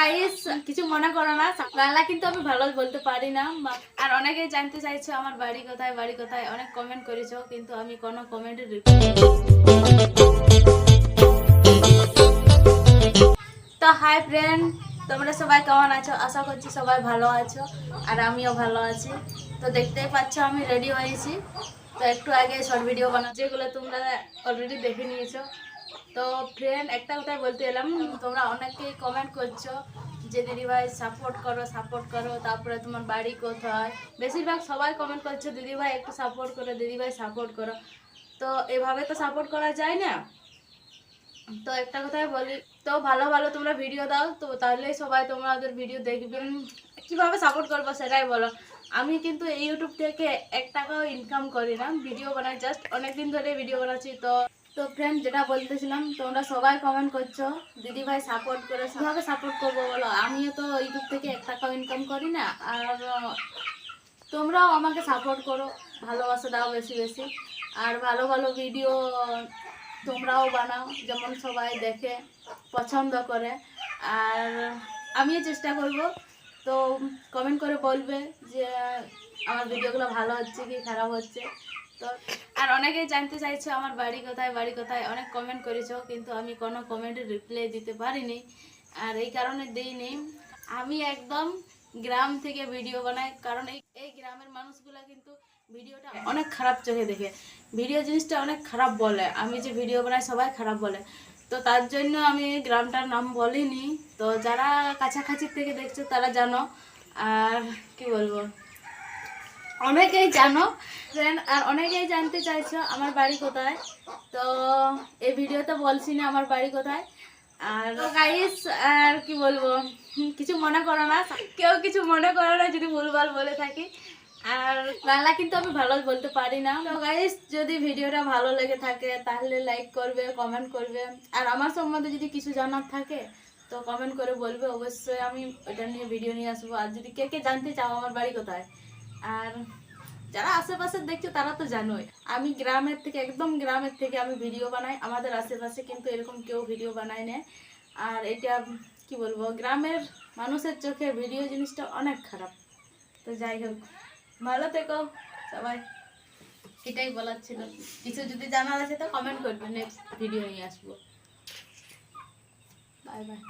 Guys কিছু মনে করো না, বাংলা কিন্তু আমি ভালো বলতে পারি না আর অনেকেই জানতে চাইছো আমার বাড়ি কোথায় বাড়ি কোথায়, অনেক কমেন্ট করেছ, কিন্তু আমি কোনো কমেন্টের তো হাই ফ্রেন্ড তোমরা সবাই কেমন আছো? আশা করছি সবাই ভালো আছো, আর আমিও ভালো আছি। তো দেখতেই পাচ্ছ আমি রেডি হয়েছি। তো একটু আগে শর্ট ভিডিও বানা যেগুলো তোমরা অলরেডি দেখে নিয়েছো। তো ফ্রেন্ড একটা কথাই বলতে এলাম, তোমরা অনেকেই কমেন্ট করছ যে দিদিভাই সাপোর্ট করো সাপোর্ট করো, তারপরে তোমার বাড়ি কোথায়? বেশিরভাগ সবাই কমেন্ট করছ দিদিভাই একটু সাপোর্ট করো দিদিভাই সাপোর্ট করো। তো এভাবে তো সাপোর্ট করা যায় না। তো একটা কথাই বলি, তো ভালো ভালো তোমরা ভিডিও দাও, তো তাহলেই সবাই তোমাদের ভিডিও দেখবে কীভাবে সাপোর্ট করব সেটাই বলো। আমি কিন্তু এই ইউটিউব থেকে এক টাকাও ইনকাম করি না। ভিডিও বানাই জাস্ট অনেকদিন ধরে ভিডিও বানাচ্ছি। তো তো ফ্রেন্ড যেটা বলতেছিলাম, তোমরা সবাই কমেন্ট করছ দিদি ভাই সাপোর্ট করে, কীভাবে সাপোর্ট করব বলো? আমিও তো ইউটিউব থেকে এক টাকাও ইনকাম করি না। আর, তোমরাও আমাকে সাপোর্ট করো, ভালোবাসা দাও বেশি বেশি। আর ভালো ভালো ভিডিও তোমরাও বানাও, যেমন সবাই দেখে, পছন্দ করে। আর আমিও চেষ্টা করব তো কমেন্ট করে বলবে যে, আমার ভিডিওগুলো ভালো হচ্ছে কি খারাপ হচ্ছে। তো, আর অনেকেই জানতে চাইছো আমার বাড়ি কোথায় বাড়ি কোথায়। অনেক কমেন্ট করেছ, কিন্তু আমি কোনো কমেন্টের রিপ্লাই দিতে পারিনি। আর এই কারণে দিইনি। আমি একদম গ্রাম থেকে ভিডিও বানাই, কারণ এই এই গ্রামের মানুষগুলা কিন্তু ভিডিওটা অনেক খারাপ চোখে দেখে। ভিডিও জিনিসটা অনেক খারাপ বলে। আমি যে ভিডিও বানাই, সবাই খারাপ বলে। তো তার জন্য আমি গ্রামটার নাম বলিনি। তো যারা কাছাকাছি থেকে দেখছ তারা জানো। আর কি বলব? অনেকেই জানো। আর অনেকেই জানতে চাইছো আমার বাড়ি কোথায়। তো এই ভিডিওতে বলছি না আমার বাড়ি কোথায়। আর গাইস আর কি বলব? কিছু মনে করো না। কেউ কিছু মনে করো না যদি ভুলভাল বলে থাকি। আর বাংলা কিন্তু আমি ভালো বলতে পারি না। তো গাইস যদি ভিডিওটা ভালো লেগে থাকে, তাহলে লাইক করবে কমেন্ট করবে। আর আমার সম্বন্ধে যদি কিছু জানার থাকে, তো কমেন্ট করে বলবে। অবশ্যই আমি ওটা নিয়ে ভিডিও নিয়ে আসব। আর যদি কে কে জানতে চাও, আমার বাড়ি কোথায়? আর যারা আশেপাশে দেখছ, তারা তো জানোই। আমি গ্রামের থেকে, একদম গ্রামের থেকে আমি ভিডিও বানাই। আমাদের আশেপাশে কিন্তু এরকম কেউ ভিডিও বানায় না আর এটা, কি বলব, গ্রামের মানুষের চোখে ভিডিও জিনিসটা অনেক খারাপ। তো যাই হোক। ভালো থেকো, সবাই। এটাই বলার ছিল। কিছু যদি জানার আছে তো কমেন্ট করবে নেক্সট ভিডিও নিয়ে আসব। Bye bye